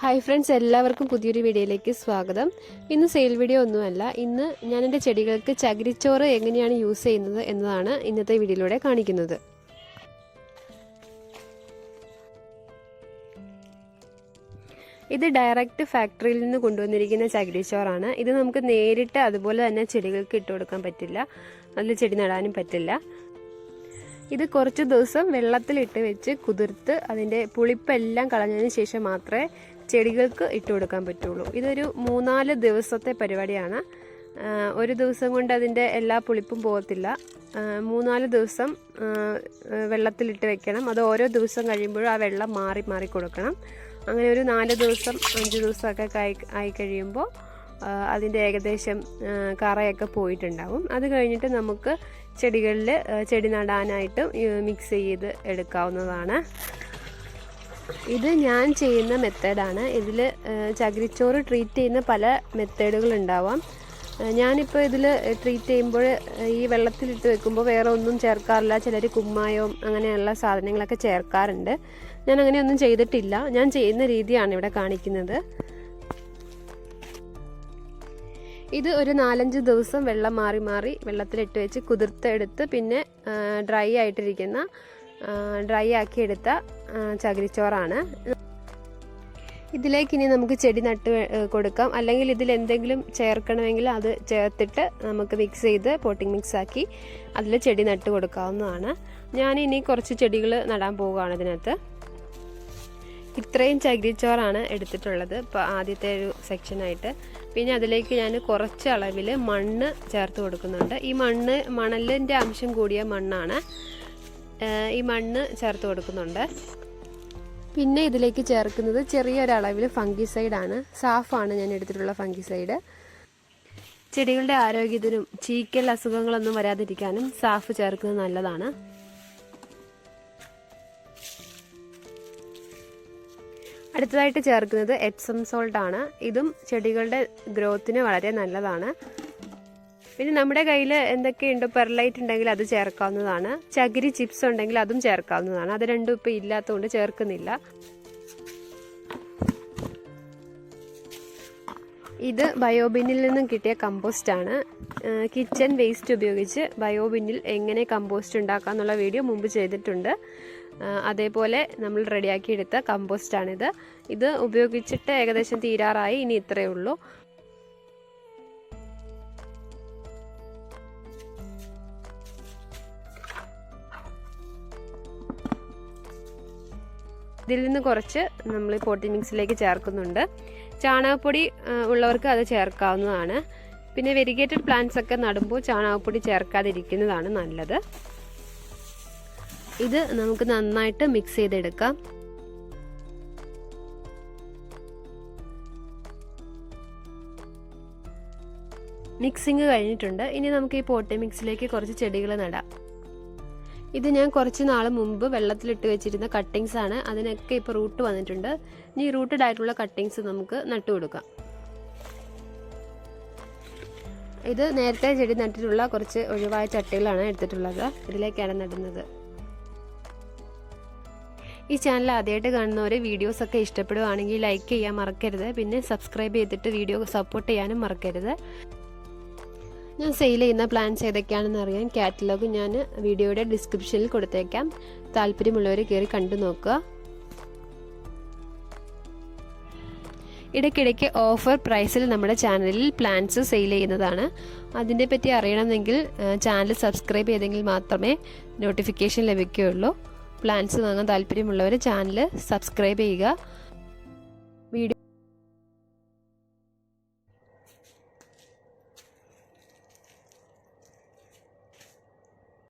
Hi friends എല്ലാവർക്കും പുതിയൊരു വീഡിയോയിലേക്ക് സ്വാഗതം. ഇന്ന് സെയിൽ വീഡിയോ ഒന്നുമല്ല. ഇന്ന് ഞാൻ എന്റെ ചെടികൾക്ക് ചകിരിച്ചോറ് എങ്ങനെയാണ് യൂസ് ചെയ്യുന്നത് എന്നതാണ് ഇന്നത്തെ വീഡിയോയിലൂടെ കാണിക്കുന്നത്. ഇത് ഡയറക്റ്റ് ഫാക്ടറിയിൽ നിന്ന് കൊണ്ടുവന്നിരിക്കുന്ന ചകിരിച്ചോറാണ്. ഇത് നമുക്ക് നേരിട്ട് അതുപോലെ തന്നെ ചെടികൾക്ക് ഇട്ട് കൊടുക്കാൻ പറ്റില്ല. നല്ല ചെടി നടാനും പറ്റില്ല. ഇത് കുറച്ച് ദിവസം വെള്ളത്തിലിട്ട് വെച്ച് കുതിർത്ത് അതിന്റെ പുളിപ്പെല്ലാം കളഞ്ഞതിന് ശേഷം മാത്രമേ ചെടികൾക്ക് ഇട്ട് കൊടുക്കാൻ പറ്റുള്ളൂ. ഇതൊരു മൂന്നാൽ ദിവസത്തെ പരിപാടിയാണ്. ഒരു ദിവസം കൊണ്ട് അതിന്റെ എല്ലാ പുളിപ്പും പോകത്തില്ല. മൂന്നാൽ ദിവസം വെള്ളത്തിലിട്ട് വെക്കണം. അത് ഓരോ ദിവസം കഴിയുമ്പോഴും ആ വെള്ളം മാറി മാറി കൊടുക്കണം. അങ്ങനെ ഒരു നാല് ദിവസം അഞ്ച് ദിവസമൊക്കെ ആയി ആയി കഴിയുമ്പോൾ അതിന്റെ ഏകദേശം കറയൊക്കെ പോയിട്ടുണ്ടാവും. അത് കഴിഞ്ഞിട്ട് നമുക്ക് ചെടികളിൽ ചെടി നടാനായിട്ട് മിക്സ് ചെയ്ത് എടുക്കാവുന്നതാണ്. ഇത് ഞാൻ ചെയ്യുന്ന മെത്തേഡാണ്. ഇതിൽ ചകിരിച്ചോറ് ട്രീറ്റ് ചെയ്യുന്ന പല മെത്തേഡുകൾ ഉണ്ടാവാം. ഞാനിപ്പോൾ ഇതിൽ ട്രീറ്റ് ചെയ്യുമ്പോൾ ഈ വെള്ളത്തിലിട്ട് വെക്കുമ്പോൾ വേറെ ഒന്നും ചേർക്കാറില്ല. ചിലർ കുമ്മായോ അങ്ങനെയുള്ള സാധനങ്ങളൊക്കെ ചേർക്കാറുണ്ട്. ഞാൻ അങ്ങനെയൊന്നും ചെയ്തിട്ടില്ല. ഞാൻ ചെയ്യുന്ന രീതിയാണ് ഇവിടെ കാണിക്കുന്നത്. ഇത് ഒരു നാലഞ്ച് ദിവസം വെള്ളം മാറി മാറി വെള്ളത്തിലിട്ട് വെച്ച് കുതിർത്തെടുത്ത് പിന്നെ ഡ്രൈ ആയിട്ടിരിക്കുന്ന ഡ്രൈ ആക്കി എടുത്ത ആ, ചകിരിച്ചോറാണ്. ഇതിലേക്ക് ഇനി നമുക്ക് ചെടി നട്ട് കൊടുക്കാം. അല്ലെങ്കിൽ ഇതിൽ എന്തെങ്കിലും ചേർക്കണമെങ്കിൽ അത് ചേർത്തിട്ട് നമുക്ക് മിക്സ് ചെയ്ത് പോട്ടിംഗ് മിക്സ് ആക്കി അതിൽ ചെടി നട്ട് കൊടുക്കാവുന്നതാണ്. ഞാൻ ഇനി കുറച്ച് ചെടികൾ നടാൻ പോവുകയാണ് ഇതിനകത്ത്. ഇത്രയും ചകിരിച്ചോറാണ് എടുത്തിട്ടുള്ളത്. ഇപ്പോൾ ആദ്യത്തെ ഒരു സെക്ഷനായിട്ട് പിന്നെ അതിലേക്ക് ഞാൻ കുറച്ച് അളവിൽ മണ്ണ് ചേർത്ത് കൊടുക്കുന്നുണ്ട്. ഈ മണ്ണ് മണലിന്റെ അംശം കൂടിയ മണ്ണാണ്. ഈ മണ്ണ് ചേർത്ത് കൊടുക്കുന്നുണ്ട്. പിന്നെ ഇതിലേക്ക് ചേർക്കുന്നത് ചെറിയൊരളവിൽ ഫംഗിസൈഡാണ്. സാഫാണ് ഞാൻ എടുത്തിട്ടുള്ള ഫംഗിസൈഡ്. ചെടികളുടെ ആരോഗ്യത്തിനും ചീക്കൽ അസുഖങ്ങളൊന്നും വരാതിരിക്കാനും സാഫ് ചേർക്കുന്നത് നല്ലതാണ്. അടുത്തതായിട്ട് ചേർക്കുന്നത് എപ്സം സോൾട്ട് ആണ് ഇതും ചെടികളുടെ ഗ്രോത്തിന് വളരെ നല്ലതാണ്. പിന്നെ നമ്മുടെ കയ്യിൽ എന്തൊക്കെയുണ്ട്? പെർലൈറ്റ് ഉണ്ടെങ്കിൽ അത് ചേർക്കാവുന്നതാണ്. ചകിരി ചിപ്സ് ഉണ്ടെങ്കിൽ അതും ചേർക്കാവുന്നതാണ്. അത് രണ്ടും ഇപ്പം ഇല്ലാത്തതുകൊണ്ട് ചേർക്കുന്നില്ല. ഇത് ബയോബിന്നിൽ നിന്നും കിട്ടിയ കമ്പോസ്റ്റ് ആണ്. കിച്ചൺ വേസ്റ്റ് ഉപയോഗിച്ച് ബയോബിന്നിൽ എങ്ങനെ കമ്പോസ്റ്റ് ഉണ്ടാക്കാം എന്നുള്ള വീഡിയോ മുമ്പ് ചെയ്തിട്ടുണ്ട്. അതേപോലെ നമ്മൾ റെഡിയാക്കിയെടുത്ത കമ്പോസ്റ്റാണിത് ഇത് ഉപയോഗിച്ചിട്ട് ഏകദേശം തീരാറായി. ഇനി ഇത്രയേ ഉള്ളൂ. ഇതിൽ നിന്ന് കുറച്ച് നമ്മൾ പോട്ടി മിക്സിലേക്ക് ചേർക്കുന്നുണ്ട്. ചാണകപ്പൊടി ഉള്ളവർക്ക് അത് ചേർക്കാവുന്നതാണ്. പിന്നെ വെരിഗേറ്റഡ് പ്ലാന്റ്സ് ഒക്കെ നടുമ്പോൾ ചാണകപ്പൊടി ചേർക്കാതിരിക്കുന്നതാണ് നല്ലത്. ഇത് നമുക്ക് നന്നായിട്ട് മിക്സ് ചെയ്തെടുക്കാം. മിക്സിങ് കഴിഞ്ഞിട്ടുണ്ട്. ഇനി നമുക്ക് ഈ പോട്ടി മിക്സിലേക്ക് കുറച്ച് ചെടികൾ നടാം. ഇത് ഞാൻ കുറച്ച് നാൾ മുമ്പ് വെള്ളത്തിലിട്ട് വെച്ചിരുന്ന കട്ടിങ്സ് ആണ്. അതിനൊക്കെ ഇപ്പോൾ റൂട്ട് വന്നിട്ടുണ്ട്. ഇനി റൂട്ടഡ് ആയിട്ടുള്ള കട്ടിങ്സ് നമുക്ക് നട്ടു കൊടുക്കാം. ഇത് നേരത്തെ ചെടി നട്ടിട്ടുള്ള കുറച്ച് ഒഴിവായ ചട്ടികളാണ് എടുത്തിട്ടുള്ളത്. ഇതിലേക്കാണ് നടുന്നത്. ഈ ചാനൽ ആദ്യമായിട്ട് കാണുന്നവർ വീഡിയോസ് ഒക്കെ ഇഷ്ടപ്പെടുവാണെങ്കിൽ ലൈക്ക് ചെയ്യാൻ മറക്കരുത്. പിന്നെ സബ്സ്ക്രൈബ് ചെയ്തിട്ട് വീഡിയോ സപ്പോർട്ട് ചെയ്യാനും മറക്കരുത്. ഞാൻ സെയിൽ ചെയ്യുന്ന പ്ലാൻസ് ഏതൊക്കെയാണെന്ന് അറിയാൻ കാറ്റലോഗ് ഞാൻ വീഡിയോയുടെ ഡിസ്ക്രിപ്ഷനിൽ കൊടുത്തേക്കാം. താല്പര്യമുള്ളവർ കയറി കണ്ടു നോക്കുക. ഇടയ്ക്കിടയ്ക്ക് ഓഫർ പ്രൈസിൽ നമ്മുടെ ചാനലിൽ പ്ലാൻസ് സെയിൽ ചെയ്യുന്നതാണ്. അതിനെ പറ്റി അറിയണമെങ്കിൽ ചാനൽ സബ്സ്ക്രൈബ് ചെയ്തെങ്കിൽ മാത്രമേ നോട്ടിഫിക്കേഷൻ ലഭിക്കുകയുള്ളൂ. പ്ലാൻസ് വാങ്ങാൻ താല്പര്യമുള്ളവർ ചാനൽ സബ്സ്ക്രൈബ് ചെയ്യുക.